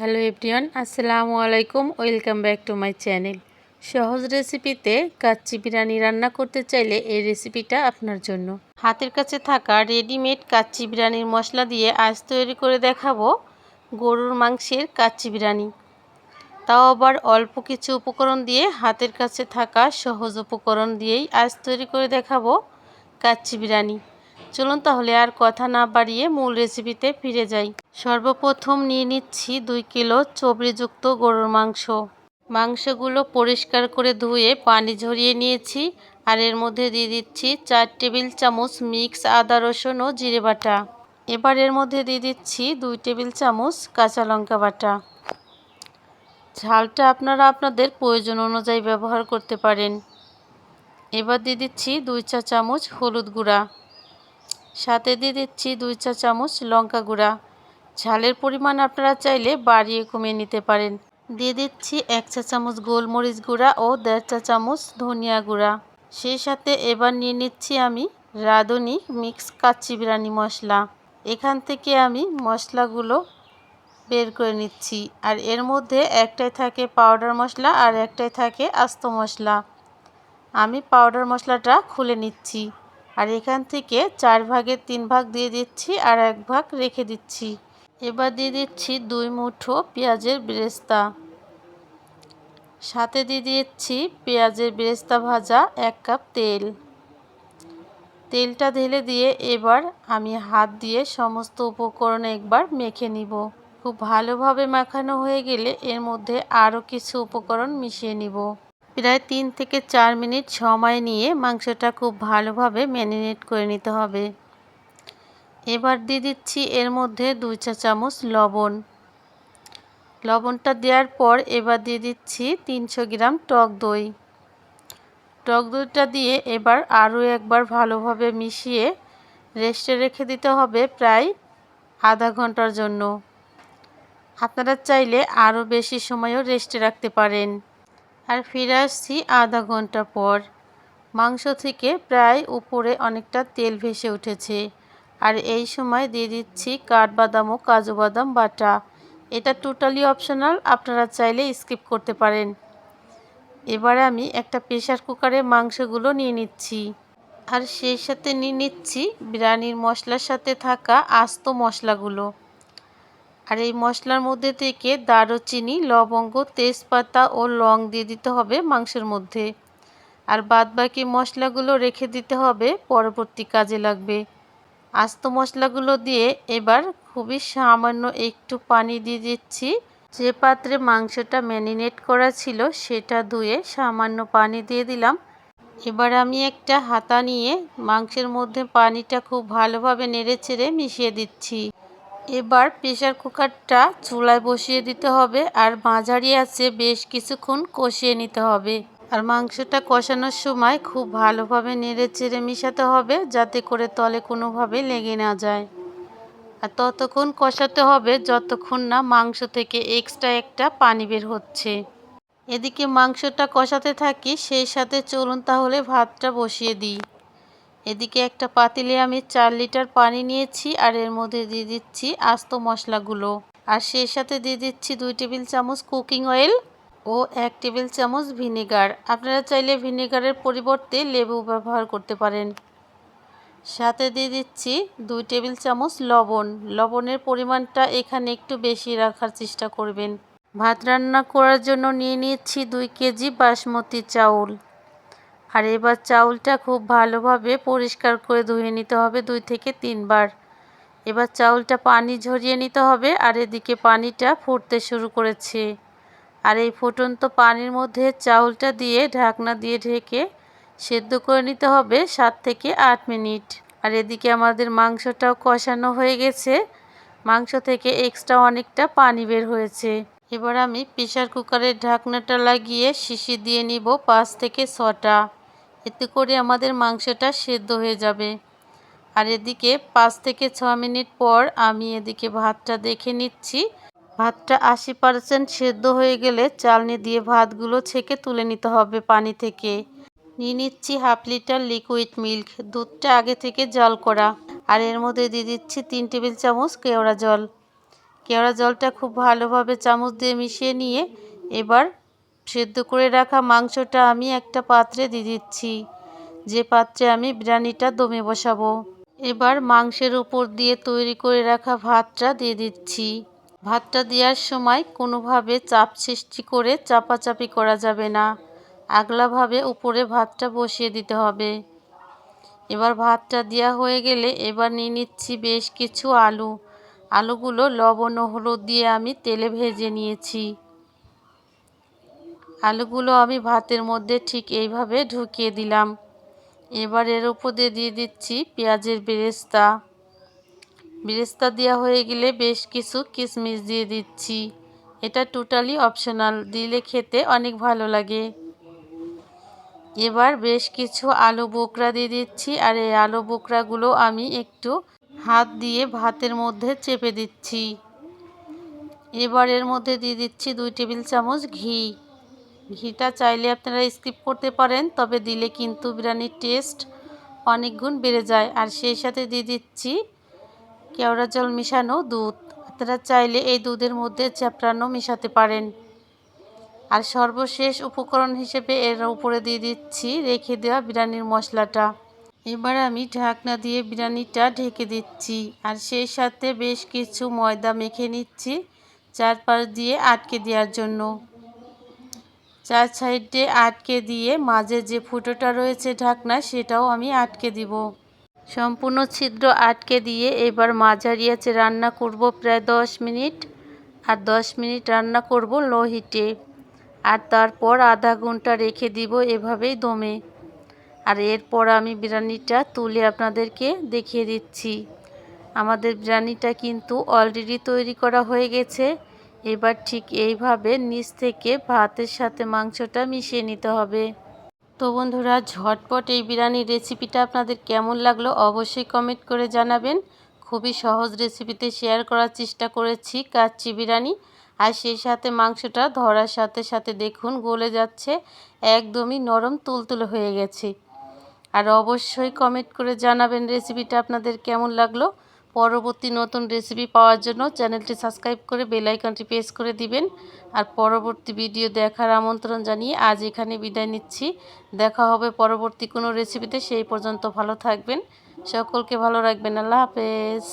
Hello everyone আসসালামু আলাইকুম welcome back to my channel সহজ রেসিপিতে কাচ্চি বিরিয়ানি রান্না করতে চাইলে এই রেসিপিটা আপনার জন্য। হাতের কাছে থাকা রেডিমেড কাচ্চি বিরিয়ানির মশলা দিয়ে আজ তৈরি করে দেখাবো গরুর মাংসের কাচ্চি বিরিয়ানি। তাও আবার অল্প কিছু উপকরণ দিয়ে হাতের কাছে থাকা সহজ উপকরণ দিয়েই আজ তৈরি করে দেখাবো কাচ্চি বিরিয়ানি। চলুন তাহলে আর কথা না বাড়িয়ে মূল রেসিপিতে ফিরে যাই। সর্বপ্রথম নিয়ে নিচ্ছি দুই কিলো চবড়িযুক্ত গরুর মাংস। মাংসগুলো পরিষ্কার করে ধুয়ে পানি ঝরিয়ে নিয়েছি আর এর মধ্যে দিয়ে দিচ্ছি চার টেবিল চামচ মিক্স আদা, রসুন ও জিরে বাটা। এবার এর মধ্যে দিয়ে দিচ্ছি দুই টেবিল চামচ কাঁচা লঙ্কা বাটা। ঝালটা আপনারা আপনাদের প্রয়োজন অনুযায়ী ব্যবহার করতে পারেন। এবার দিয়ে দিচ্ছি দুই চা চামচ হলুদ গুঁড়া। সাথে দিয়ে দিচ্ছি দুই চা চামচ লঙ্কা গুঁড়া। ঝালের পরিমাণ আপনারা চাইলে বাড়িয়ে কমিয়ে নিতে পারেন। দিয়ে দিচ্ছি এক চা চামচ গোলমরিচ গুঁড়া ও দেড় চা চামচ ধনিয়া গুঁড়া। সেই সাথে এবার নিয়ে নিচ্ছি আমি রাঁধুনি মিক্স কাচ্চি বিরিয়ানি মশলা। এখান থেকে আমি মশলাগুলো বের করে নিচ্ছি। আর এর মধ্যে একটাই থাকে পাউডার মশলা আর একটাই থাকে আস্ত মশলা। আমি পাউডার মশলাটা খুলে নিচ্ছি। আর এখান থেকে চার ভাগের তিন ভাগ দিয়ে দিচ্ছি আর এক ভাগ রেখে দিচ্ছি। এবার দিয়ে দিচ্ছি দুই মুঠো পেঁয়াজের বেরেস্তা। সাথে দিয়ে দিচ্ছি পেঁয়াজের বেরেস্তা ভাজা এক কাপ তেল। তেলটা ঢেলে দিয়ে এবার আমি হাত দিয়ে সমস্ত উপকরণ একবার মেখে নিব। খুব ভালোভাবে মাখানো হয়ে গেলে এর মধ্যে আরও কিছু উপকরণ মিশিয়ে নিব। প্রায় তিন থেকে চার মিনিট সময় নিয়ে মাংসটা খুব ভালোভাবে ম্যারিনেট করে নিতে হবে। এবার দিয়ে দিচ্ছি এর মধ্যে দুই চা চামচ লবণ। লবণটা দেওয়ার পর এবার দিয়ে দিচ্ছি তিনশো গ্রাম টক দই। টক দইটা দিয়ে এবার আরও একবার ভালোভাবে মিশিয়ে রেস্টে রেখে দিতে হবে প্রায় আধা ঘণ্টার জন্য। আপনারা চাইলে আরও বেশি সময়ও রেস্টে রাখতে পারেন। আর ফিরে আসছি আধা ঘণ্টা পর। মাংস থেকে প্রায় উপরে অনেকটা তেল ভেসে উঠেছে। আর এই সময় দিয়ে দিচ্ছি কাঠবাদাম ও কাজু বাদাম বাটা। এটা টোটালি অপশনাল আপনারা চাইলে স্কিপ করতে পারেন। এবার আমি একটা প্রেশার কুকারে মাংসগুলো নিয়ে নিচ্ছি। আর সেই সাথে নিয়ে নিচ্ছি বিরিয়ানির মশলার সাথে থাকা আস্ত মশলাগুলো। আর এই মশলার মধ্যে থেকে দারুচিনি, লবঙ্গ, তেজপাতা ও লং দিয়ে দিতে হবে মাংসের মধ্যে। আর বাদ বাকি মশলাগুলো রেখে দিতে হবে, পরবর্তী কাজে লাগবে। আস্ত মশলাগুলো দিয়ে এবার খুবই সামান্য একটু পানি দিয়ে দিচ্ছি। যে পাত্রে মাংসটা ম্যারিনেট করা ছিল সেটা ধুয়ে সামান্য পানি দিয়ে দিলাম। এবার আমি একটা হাতা নিয়ে মাংসের মধ্যে পানিটা খুব ভালোভাবে নেড়ে চেড়ে মিশিয়ে দিচ্ছি। এবার প্রেশার কুকারটা চুলায় বসিয়ে দিতে হবে আর মাঝারি আছে বেশ কিছুক্ষণ কষিয়ে নিতে হবে। আর মাংসটা কষানোর সময় খুব ভালোভাবে নেড়ে চেড়ে মিশাতে হবে যাতে করে তলে কোনোভাবে লেগে না যায়। আর ততক্ষণ কষাতে হবে যতক্ষণ না মাংস থেকে এক্সট্রা একটা পানি বের হচ্ছে। এদিকে মাংসটা কষাতে থাকি, সেই সাথে চলুন তাহলে ভাতটা বসিয়ে দিই। এদিকে একটা পাতিলে আমি চার লিটার পানি নিয়েছি আর এর মধ্যে দিয়ে দিচ্ছি আস্ত মশলাগুলো। আর সেই সাথে দিয়ে দিচ্ছি দুই টেবিল চামচ কুকিং অয়েল ও এক টেবিল চামচ ভিনেগার। আপনারা চাইলে ভিনেগারের পরিবর্তে লেবু ব্যবহার করতে পারেন। সাথে দিয়ে দিচ্ছি দুই টেবিল চামচ লবণ। লবণের পরিমাণটা এখানে একটু বেশি রাখার চেষ্টা করবেন। ভাত রান্না করার জন্য নিয়ে নিচ্ছি দুই কেজি বাসমতি চাউল। আর এবার চাউলটা খুব ভালোভাবে পরিষ্কার করে ধুয়ে নিতে হবে দুই থেকে তিনবার। এবার চাউলটা পানি ঝরিয়ে নিতে হবে আর এদিকে পানিটা ফুটতে শুরু করেছে। আর এই ফুটন্ত পানির মধ্যে চাউলটা দিয়ে ঢাকনা দিয়ে ঢেকে সেদ্ধ করে নিতে হবে সাত থেকে আট মিনিট। আর এদিকে আমাদের মাংসটাও কষানো হয়ে গেছে। মাংস থেকে এক্সট্রা অনেকটা পানি বের হয়েছে। এবার আমি প্রেশার কুকারের ঢাকনাটা লাগিয়ে শিশি দিয়ে নিব পাঁচ থেকে ছটা। এতে করে আমাদের মাংসটা সেদ্ধ হয়ে যাবে। আর এদিকে পাঁচ থেকে ছ মিনিট পর আমি এদিকে ভাতটা দেখে নিচ্ছি। ভাতটা আশি পারসেন্ট সেদ্ধ হয়ে গেলে চালনি দিয়ে ভাতগুলো ছেঁকে তুলে নিতে হবে পানি থেকে। নিয়ে নিচ্ছি হাফ লিটার লিকুইড মিল্ক, দুধটা আগে থেকে জল করা। আর এর মধ্যে দিয়ে দিচ্ছি তিন টেবিল চামচ কেওড়া জল। কেওড়া জলটা খুব ভালোভাবে চামচ দিয়ে মিশিয়ে নিয়ে এবার সেদ্ধ করে রাখা মাংসটা আমি একটা পাত্রে দিয়ে দিচ্ছি। যে পাত্রে আমি বিরিয়ানিটা দমে বসাবো। এবার মাংসের উপর দিয়ে তৈরি করে রাখা ভাতটা দিয়ে দিচ্ছি। ভাতটা দেওয়ার সময় কোনোভাবে চাপ সৃষ্টি করে চাপাচাপি করা যাবে না। আগলাভাবে উপরে ভাতটা বসিয়ে দিতে হবে। এবার ভাতটা দেওয়া হয়ে গেলে এবার নিয়ে নিচ্ছি বেশ কিছু আলু। আলুগুলো লবণ ও হলুদ দিয়ে আমি তেলে ভেজে নিয়েছি। আলুগুলো আমি ভাতের মধ্যে ঠিক এইভাবে ঢুকিয়ে দিলাম। এবার এর উপর দিয়ে দিচ্ছি পেঁয়াজের বেরেস্তা। বেরেস্তা দেওয়া হয়ে গেলে বেশ কিছু কিশমিশ দিয়ে দিচ্ছি। এটা টোটালি অপশনাল দিলে খেতে অনেক ভালো লাগে। এবার বেশ কিছু আলু বোকরা দিয়ে দিচ্ছি আর এই আলু বোকরাগুলো আমি একটু হাত দিয়ে ভাতের মধ্যে চেপে দিচ্ছি। এবার এর মধ্যে দিয়ে দিচ্ছি দুই টেবিল চামচ ঘি। ঘিটা চাইলে আপনারা স্কিপ করতে পারেন, তবে দিলে কিন্তু বিরিয়ানির টেস্ট অনেক গুণ বেড়ে যায়। আর সেই সাথে দিয়ে দিচ্ছি কেওড়া জল মিশানো দুধ। আপনারা চাইলে এই দুধের মধ্যে চ্যাপড়ানো মিশাতে পারেন। আর সর্বশেষ উপকরণ হিসেবে এর উপরে দিয়ে দিচ্ছি রেখে দেওয়া বিরিয়ানির মশলাটা। এবার আমি ঢাকনা দিয়ে বিরিয়ানিটা ঢেকে দিচ্ছি। আর সেই সাথে বেশ কিছু ময়দা মেখে নিচ্ছি চারপাশ দিয়ে আটকে দেওয়ার জন্য। চার সাইডে আটকে দিয়ে মাঝে যে ফুটোটা রয়েছে ঢাকনা সেটাও আমি আটকে দিব। সম্পূর্ণ ছিদ্র আটকে দিয়ে এবার মাঝারি আছে রান্না করব প্রায় দশ মিনিট। আর দশ মিনিট রান্না করব লো হিটে আর তারপর আধা ঘণ্টা রেখে দিব এভাবেই দমে। আর এরপর আমি বিরিয়ানিটা তুলে আপনাদেরকে দেখিয়ে দিচ্ছি। আমাদের বিরিয়ানিটা কিন্তু অলরেডি তৈরি করা হয়ে গেছে। এবার ঠিক এইভাবে নিচ থেকে ভাতের সাথে মাংসটা মিশিয়ে নিতে হবে। তো বন্ধুরা, ঝটপট এই বিরিয়ানির রেসিপিটা আপনাদের কেমন লাগল অবশ্যই কমেন্ট করে জানাবেন। খুবই সহজ রেসিপিতে শেয়ার করার চেষ্টা করেছি কাচ্চি বিরিয়ানি। আর সেই সাথে মাংসটা ধরার সাথে সাথে দেখুন গলে যাচ্ছে, একদমই নরম তুলতুলে হয়ে গেছে। আর অবশ্যই কমেন্ট করে জানাবেন রেসিপিটা আপনাদের কেমন লাগল। পরবর্তী নতুন রেসিপি পাওয়ার জন্য চ্যানেলটি সাবস্ক্রাইব করে বেলাইকনটি প্রেস করে দিবেন। আর পরবর্তী ভিডিও দেখার আমন্ত্রণ জানিয়ে আজ এখানে বিদায় নিচ্ছি। দেখা হবে পরবর্তী কোনো রেসিপিতে সেই পর্যন্ত ভালো থাকবেন। সকলকে ভালো রাখবেন। আল্লাহ হাফেজ।